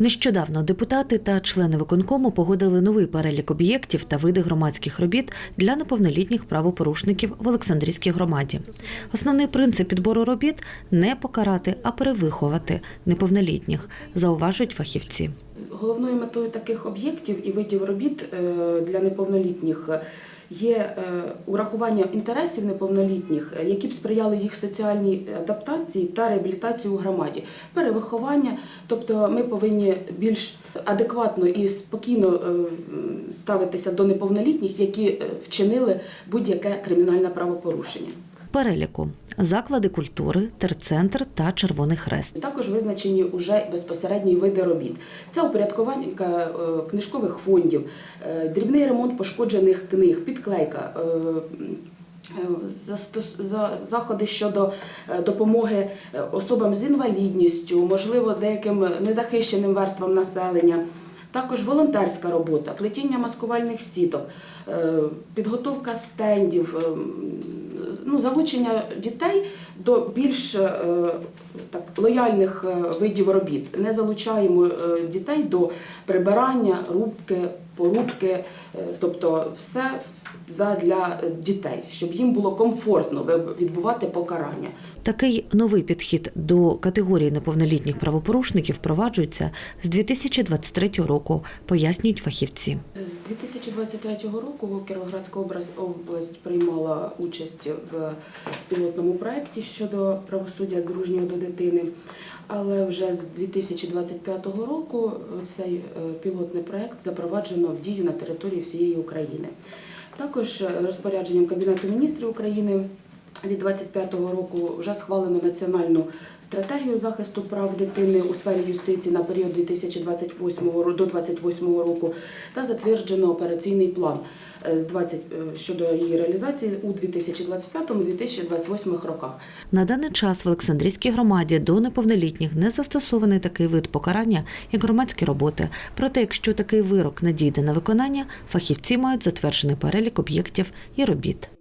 Нещодавно депутати та члени виконкому погодили новий перелік об'єктів та види громадських робіт для неповнолітніх правопорушників в Олександрійській громаді. Основний принцип підбору робіт не покарати, а перевиховати неповнолітніх, зауважують фахівці. Головною метою таких об'єктів і видів робіт е, для неповнолітніх є е, урахування інтересів неповнолітніх, е, які б сприяли їх соціальній адаптації та реабілітації у громаді, перевиховання. Тобто ми повинні більш адекватно і спокійно е, ставитися до неповнолітніх, які вчинили будь-яке кримінальне правопорушення. Переліку заклади культури, терцентр та Червоний Хрест. Також визначені вже безпосередні види робіт. Це упорядкування е, книжкових фондів, е, дрібний ремонт пошкоджених книг, підклейка. е, Заходи щодо допомоги особам з інвалідністю, можливо, деяким незахищеним верствам населення. Також волонтерська робота, плетіння маскувальних сіток, підготовка стендів, е, м, ну, залучення дітей до більш е, так, лояльних е, видів робіт. Не залучаємо е, дітей до прибирання, рубки, порубки, е, тобто все для дітей, щоб їм було комфортно відбувати покарання. Такий новий підхід до категорії неповнолітніх правопорушників впроваджується з 2023 року, пояснюють фахівці. З 2023 року Кіровоградська область приймала участь в пілотному проєкті щодо правосуддя дружнього до дитини. Але вже з 2025 року цей е, пілотний проєкт запроваджено в дію на території всієї України. Також е, розпорядженням Кабінету міністрів України від 25-го року вже схвалено національну стратегію захисту прав дитини у сфері юстиції на період 2028 ро- до 2028 року та затверджено операційний план е, з 20 е, щодо її реалізації у 2025-2028 роках. На даний час в Олександрійській громаді до неповнолітніх не застосований такий вид покарання, як громадські роботи. Проте, якщо такий вирок надійде на виконання, фахівці мають затверджений перелік об'єктів і робіт.